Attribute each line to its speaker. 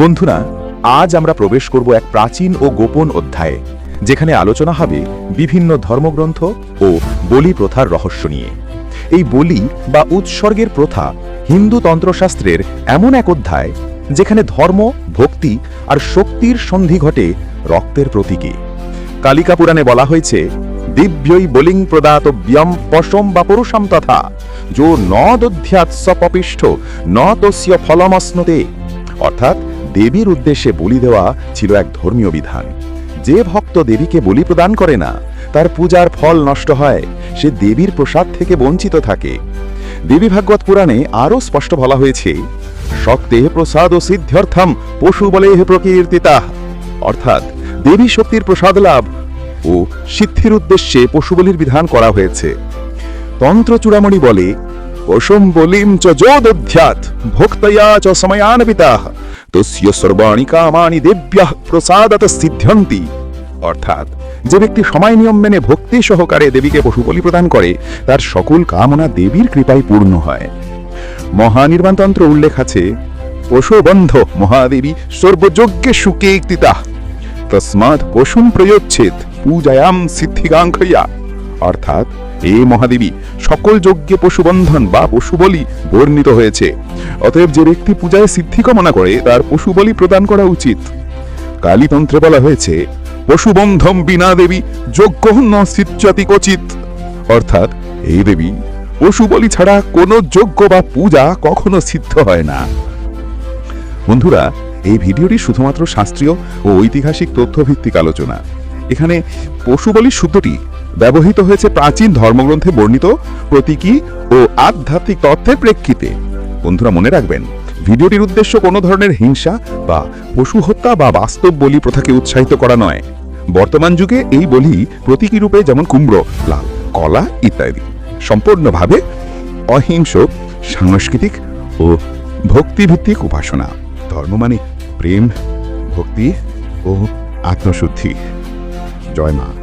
Speaker 1: বন্ধুরা, আজ আমরা প্রবেশ করব এক প্রাচীন ও গোপন অধ্যায়ে, যেখানে আলোচনা হবে বিভিন্ন ধর্মগ্রন্থ ও বলি প্রথার রহস্য নিয়ে। এই বলি বা উৎসর্গের প্রথা হিন্দু তন্ত্রশাস্ত্রের এমন এক অধ্যায়, যেখানে ধর্ম, ভক্তি আর শক্তির সন্ধি ঘটে রক্তের প্রতীকে। কালিকা পুরাণে বলা হয়েছে দিব্যই বলিং প্রদাতব্যম পশম বা পুরুষম তথা, যো ন দধ্যাৎ ন তস্য ফলমস্নতে। অর্থাৎ দেবীর উদ্দেশ্যে বলি দেওয়া ছিল এক ধর্মীয় বিধান। যে ভক্ত দেবীকে বলি প্রদান করে না, তার পূজার ফল নষ্ট হয়, সে দেবীর প্রসাদ থেকে বঞ্চিত থাকে। দেবী ভাগবত পুরাণে আরও স্পষ্ট বলা হয়েছে, শক্তে প্রসাদ ও সিদ্ধ্যর্থম পশু বলে হে প্রকীর্তিতা। অর্থাৎ, দেবী শক্তির প্রসাদ লাভ ও সিদ্ধির উদ্দেশ্যে পশু বলির বিধান করা হয়েছে। তন্ত্র চূড়ামণি বলে পশুম বলিম চ যোদধ্যাৎ ভোক্তয়া চ সময়ানবিতা। তস্য সর্বাণি কামানি দেব্যাহ প্রসাদত সিদ্ধ্যন্তি অর্থাৎ, যে ব্যক্তি সময় নিয়ম মেনে ভক্তি সহকারে দেবীকে পশু বলি প্রদান করে, তার সকল কামনা দেবীর কৃপায় পূর্ণ হয়। মহানির্বাণতন্ত্র উল্লেখ আছে পশুবন্ধ মহাদেবী সর্বযজ্ঞে সুকে ইক্তিতা তসমাৎ পশুম প্রয়োচ্ছেদ, পূজায়াম সিদ্ধিকাঙ্ক্ষয়া অর্থাৎ এ মহাদেবী, সকল যজ্ঞে পশুবন্ধন বা পশু বলি বর্ণিত হয়েছে। অতএব যে ব্যক্তি পূজায় সিদ্ধি কামনা করে, তার পশু বলি প্রদান করা উচিত। কালীতন্ত্রে বলা হয়েছে, পশুবন্ধম বিনা দেবী যজ্ঞ সিচ্ছতি কচিত অর্থাৎ এই দেবী পশু বলি ছাড়া কোনো যজ্ঞ বা পূজা কখনো সিদ্ধ হয় না। বন্ধুরা, এই ভিডিওটি শুধুমাত্র শাস্ত্রীয় ও ঐতিহাসিক তথ্যভিত্তিক আলোচনা। এখানে পশু বলির শব্দটি ব্যবহৃত হয়েছে প্রাচীন ধর্মগ্রন্থে বর্ণিত প্রতীকী ও আধ্যাত্মিক তথ্যের প্রেক্ষিতে। বন্ধুরা, মনে রাখবেন, ভিডিওটির উদ্দেশ্য কোনো ধরনের হিংসা বা পশু হত্যা বা বাস্তব বলি প্রথাকে উৎসাহিত করা নয়। বর্তমান যুগে এই বলি প্রতীকী রূপে যেমন কুমড়ো, লাল, কলা ইত্যাদি, সম্পূর্ণভাবে অহিংস, সাংস্কৃতিক ও ভক্তিভিত্তিক উপাসনা। ধর্ম মানে প্রেম, ভক্তি ও আত্মশুদ্ধি। জয় মা।